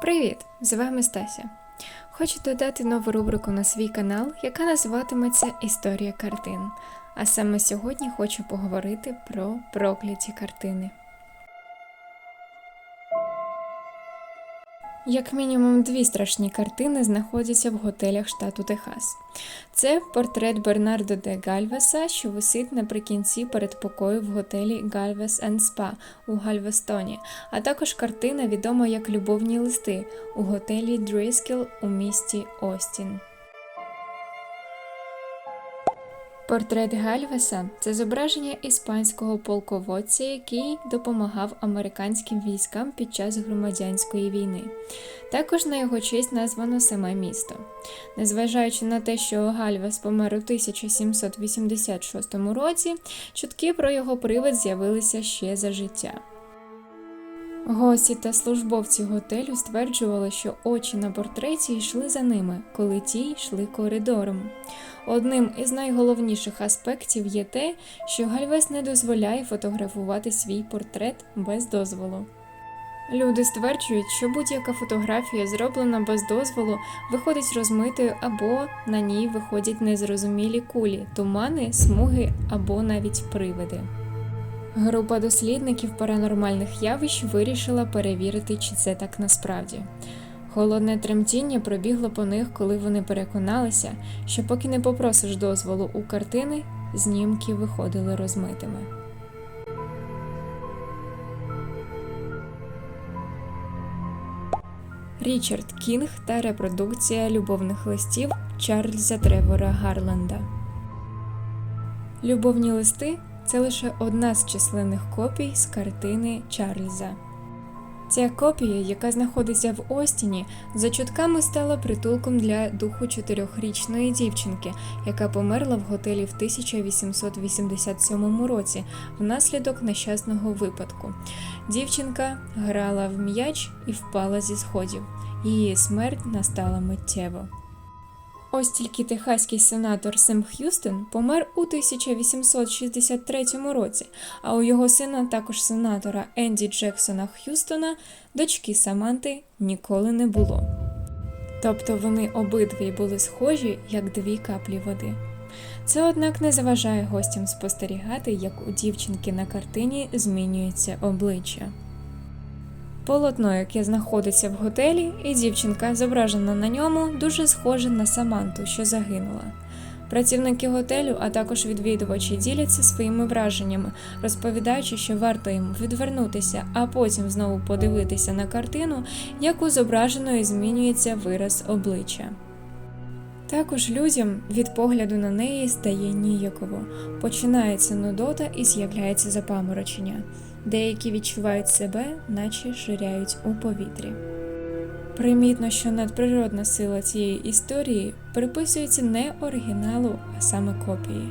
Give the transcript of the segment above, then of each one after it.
Привіт! З вами Стася. Хочу додати нову рубрику на свій канал, яка називатиметься Історія картин. А саме сьогодні хочу поговорити про прокляті картини. Як мінімум дві страшні картини знаходяться в готелях штату Техас. Це портрет Бернардо де Гальвеса, що висить наприкінці передпокою в готелі Гальвес Спа у Гальвестоні, а також картина, відома як Любовні листи у готелі Дріскіл у місті Остін. Портрет Гальвеса це зображення іспанського полководця, який допомагав американським військам під час громадянської війни. Також на його честь названо саме місто. Незважаючи на те, що Гальвес помер у 1786 році, чутки про його привид з'явилися ще за життя. Гості та службовці готелю стверджували, що очі на портреті йшли за ними, коли ті йшли коридором. Одним із найголовніших аспектів є те, що Гальвес не дозволяє фотографувати свій портрет без дозволу. Люди стверджують, що будь-яка фотографія, зроблена без дозволу, виходить розмитою або на ній виходять незрозумілі кулі, тумани, смуги або навіть привиди. Група дослідників паранормальних явищ вирішила перевірити, чи це так насправді. Холодне тремтіння пробігло по них, коли вони переконалися, що поки не попросиш дозволу у картини, знімки виходили розмитими. Річард Кінг та репродукція любовних листів Чарльза Тревора Гарленда. Любовні листи це лише одна з численних копій з картини Чарльза. Ця копія, яка знаходиться в Остіні, за чутками стала притулком для духу чотирьохрічної дівчинки, яка померла в готелі в 1887 році внаслідок нещасного випадку. Дівчинка грала в м'яч і впала зі сходів. Її смерть настала миттєво. Ось тільки техаський сенатор Сем Х'юстон помер у 1863 році, а у його сина, також сенатора Енді Джексона Х'юстона, дочки Саманти ніколи не було. Тобто вони обидві були схожі, як дві каплі води. Це, однак, не заважає гостям спостерігати, як у дівчинки на картині змінюється обличчя. Полотно, яке знаходиться в готелі, і дівчинка, зображена на ньому, дуже схожа на Саманту, що загинула. Працівники готелю, а також відвідувачі діляться своїми враженнями, розповідаючи, що варто їм відвернутися, а потім знову подивитися на картину, як у зображеної змінюється вираз обличчя. Також людям від погляду на неї стає ніяково, починається нудота і з'являється запаморочення. Деякі відчувають себе, наче ширяють у повітрі. Примітно, що надприродна сила цієї історії приписується не оригіналу, а саме копії.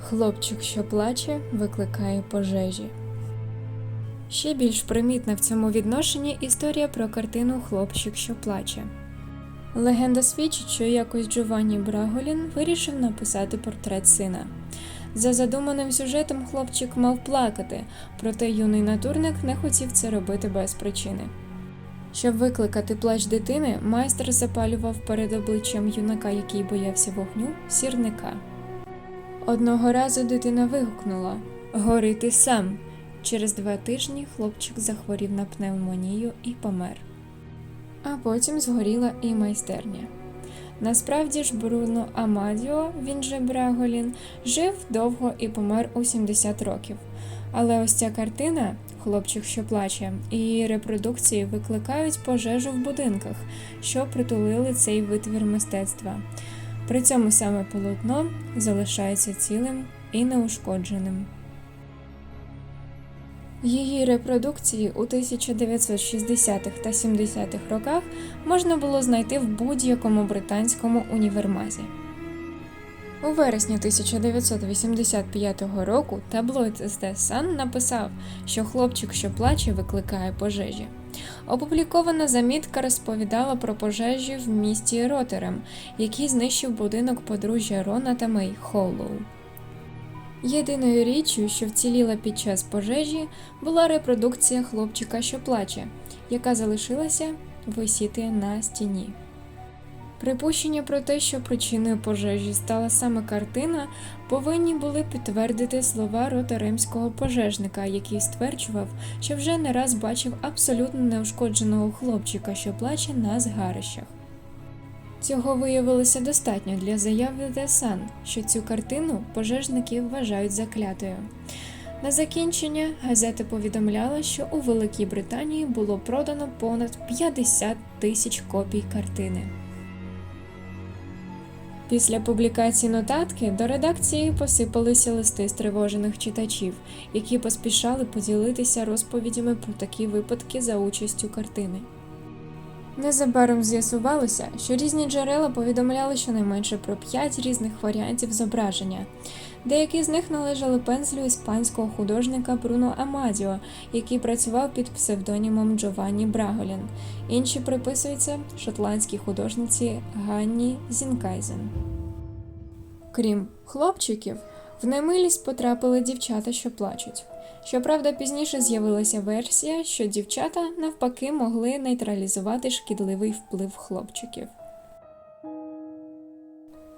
Хлопчик, що плаче, викликає пожежі. Ще більш примітна в цьому відношенні історія про картину Хлопчик, що плаче. Легенда свідчить, що якось Джованні Браголін вирішив написати портрет сина. За задуманим сюжетом хлопчик мав плакати, проте юний натурник не хотів це робити без причини. Щоб викликати плач дитини, майстер запалював перед обличчям юнака, який боявся вогню, сірника. Одного разу дитина вигукнула Гори ти сам. Через два тижні хлопчик захворів на пневмонію і помер. А потім згоріла і майстерня. Насправді ж Бруно Амадіо, він же Браголін, жив довго і помер у 70 років. Але ось ця картина, хлопчик, що плаче, і репродукції викликають пожежу в будинках, що притулили цей витвір мистецтва. При цьому саме полотно залишається цілим і неушкодженим. Її репродукції у 1960-х та 70-х роках можна було знайти в будь-якому британському універмазі. У вересні 1985 року таблоїд The Sun написав, що хлопчик, що плаче, викликає пожежі. Опублікована замітка розповідала про пожежі в місті Ротерем, який знищив будинок подружжя Рона та Мей Холлоу. Єдиною річчю, що вціліла під час пожежі, була репродукція хлопчика, що плаче, яка залишилася висіти на стіні. Припущення про те, що причиною пожежі стала саме картина, повинні були підтвердити слова ротаремського пожежника, який стверджував, що вже не раз бачив абсолютно неушкодженого хлопчика, що плаче на згарищах. Цього виявилося достатньо для заяви Sun, що цю картину пожежники вважають заклятою. На закінчення газета повідомляла, що у Великій Британії було продано понад 50 тисяч копій картини. Після публікації нотатки до редакції посипалися листи стривожених читачів, які поспішали поділитися розповідями про такі випадки за участю картини. Незабаром з'ясувалося, що різні джерела повідомляли щонайменше про п'ять різних варіантів зображення. Деякі з них належали пензлю іспанського художника Бруно Амадіо, який працював під псевдонімом Джованні Браголін. Інші приписуються шотландській художниці Ганні Зінкайзен. Крім хлопчиків, в немилість потрапили дівчата, що плачуть. Щоправда, пізніше з'явилася версія, що дівчата навпаки могли нейтралізувати шкідливий вплив хлопчиків.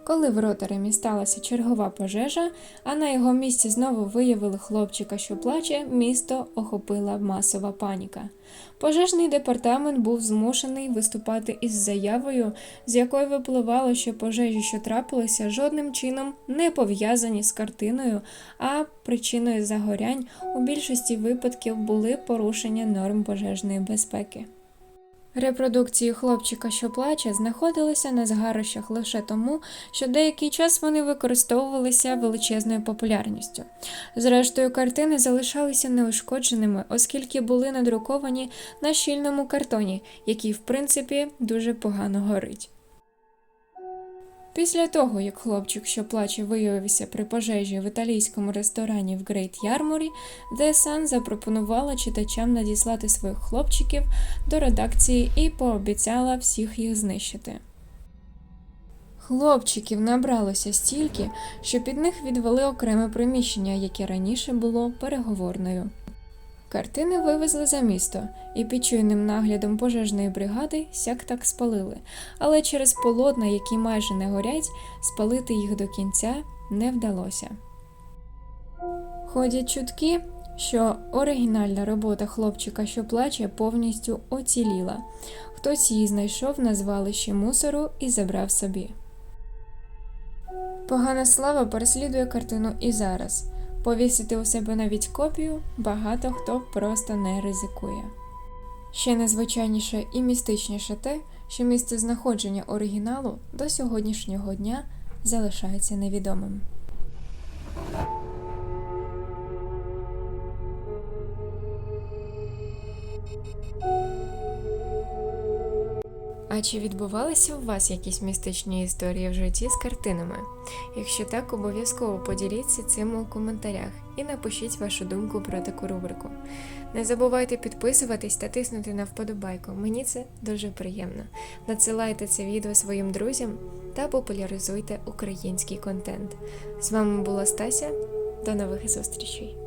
Коли в Ротеремі сталася чергова пожежа, а на його місці знову виявили хлопчика, що плаче, місто охопила масова паніка. Пожежний департамент був змушений виступати із заявою, з якої випливало, що пожежі, що трапилися, жодним чином не пов'язані з картиною, а причиною загорянь у більшості випадків були порушення норм пожежної безпеки. Репродукції хлопчика, що плаче, знаходилися на згарищах лише тому, що деякий час вони використовувалися величезною популярністю. Зрештою, картини залишалися неушкодженими, оскільки були надруковані на щільному картоні, який, в принципі, дуже погано горить. Після того, як хлопчик, що плаче, виявився при пожежі в італійському ресторані в Грейт Ярморі, The Sun запропонувала читачам надіслати своїх хлопчиків до редакції і пообіцяла всіх їх знищити. Хлопчиків набралося стільки, що під них відвели окреме приміщення, яке раніше було переговорною. Картини вивезли за місто і під чуйним наглядом пожежної бригади сяк так спалили, але через полотна, які майже не горять, спалити їх до кінця не вдалося. Ходять чутки, що оригінальна робота хлопчика, що плаче, повністю оціліла. Хтось її знайшов на звалищі мусору і забрав собі. Погана слава переслідує картину і зараз. Повісити у себе навіть копію багато хто просто не ризикує. Ще незвичайніше і містичніше те, що місце знаходження оригіналу до сьогоднішнього дня залишається невідомим. А чи відбувалися у вас якісь містичні історії в житті з картинами? Якщо так, обов'язково поділіться цим у коментарях і напишіть вашу думку про таку рубрику. Не забувайте підписуватись та тиснути на вподобайку. Мені це дуже приємно. Надсилайте це відео своїм друзям та популяризуйте український контент. З вами була Стася. До нових зустрічей!